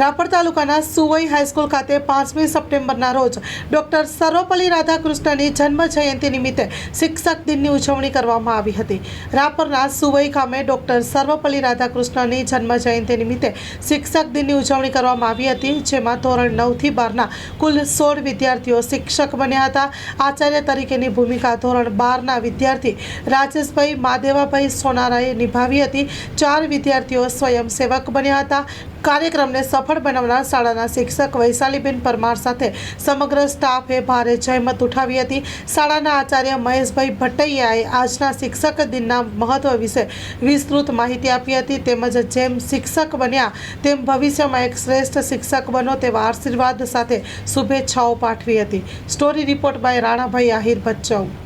રાપર તાલુકાના સુવઈ હાઈસ્કૂલ ખાતે પાંચમી સપ્ટેમ્બરના રોજ ડૉક્ટર સર્વપલ્લી રાધાકૃષ્ણની જન્મ જયંતિ નિમિત્તે શિક્ષક દિનની ઉજવણી કરવામાં આવી હતી. રાપરના સુવઈ ગામે ડૉક્ટર સર્વપલ્લી રાધાકૃષ્ણની જન્મ જયંતિ નિમિત્તે શિક્ષક દિનની ઉજવણી કરવામાં આવી હતી, જેમાં ધોરણ નવથી બારના કુલ સોળ વિદ્યાર્થીઓ શિક્ષક બન્યા હતા. આચાર્ય તરીકેની ભૂમિકા ધોરણ બારના વિદ્યાર્થી રાજેશભાઈ માદેવાભાઈ સોનારાએ નિભાવી હતી. ચાર વિદ્યાર્થીઓ સ્વયંસેવક બન્યા હતા. કાર્યક્રમને સફળ બનાવનાર શાળાના શિક્ષક વૈશાલીબેન પરમાર સાથે સમગ્ર સ્ટાફે ભારે જહેમત ઉઠાવી હતી. શાળાના આચાર્ય મહેશભાઈ ભટ્ટૈયાએ આજના શિક્ષક દિનના મહત્વ વિશે વિસ્તૃત માહિતી આપી હતી. તેમજ જેમ શિક્ષક બન્યા, તેમ ભવિષ્યમાં એક શ્રેષ્ઠ શિક્ષક બનો તેવા આશીર્વાદ સાથે શુભેચ્છાઓ પાઠવી હતી. Story report by Ranabhai Ahir Bhachau